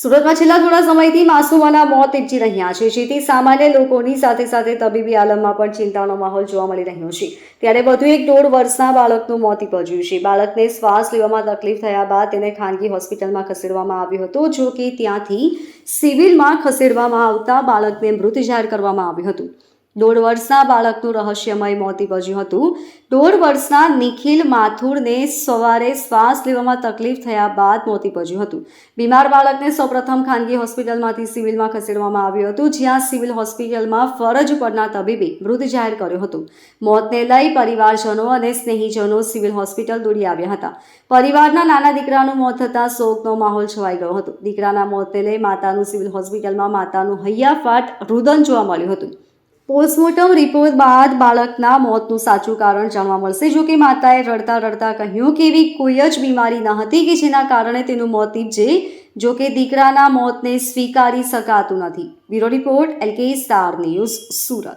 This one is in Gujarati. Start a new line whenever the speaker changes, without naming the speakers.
સુરતમાં છેલ્લા થોડા સમયથી માસૂમોના મોત નીપજી રહ્યા છે. જેથી સામાન્ય લોકોની સાથે સાથે તબીબી આલમમાં પણ ચિંતાનો માહોલ જોવા મળી રહ્યો છે. ત્યારે વધુ એક દોઢ વર્ષના બાળકનું મોત નીપજ્યું છે. બાળકને શ્વાસ લેવામાં તકલીફ થયા બાદ તેને ખાનગી હોસ્પિટલમાં ખસેડવામાં આવ્યો હતો, જો કે ત્યાંથી સિવિલમાં ખસેડવામાં આવતા બાળકને મૃત જાહેર કરવામાં આવ્યું હતું. દોઢ વર્ષના બાળકનું રહસ્યમય મોત નીપજ્યું હતું. દોઢ વર્ષના નિખિલ માથુરને સવારે શ્વાસ લેવામાં તકલીફ થયા બાદ મોત નીપજ્યું હતું. બીમાર બાળકને સૌપ્રથમ ખાનગી હોસ્પિટલમાંથી સિવિલમાં ખસેડવામાં આવ્યું હતું, જ્યાં સિવિલ હોસ્પિટલમાં ફરજ પરના તબીબે મૃત જાહેર કર્યો હતો. મોતને લઈ પરિવારજનો અને સ્નેહીજનો સિવિલ હોસ્પિટલ દોડી આવ્યા હતા. પરિવારના નાના દીકરાનું મોત થતાં શોકનો માહોલ છવાઈ ગયો હતો. દીકરાના મોતને લઈ માતાનું સિવિલ હોસ્પિટલમાં માતાનું હૈયાફાટ રુદન જોવા મળ્યું હતું. પોસ્ટમોર્ટમ રિપોર્ટ બાદ બાળકના મોતનું સાચું કારણ જાણવા મળશે. જો કે માતાએ રડતા રડતા કહ્યું કે એવી કોઈ જ બીમારી ન હતી કે જેના કારણે તેનું મોત નીપજે, જો કે દીકરાના મોતને સ્વીકારી શકાતું નથી. Bureau report LK star news Surat.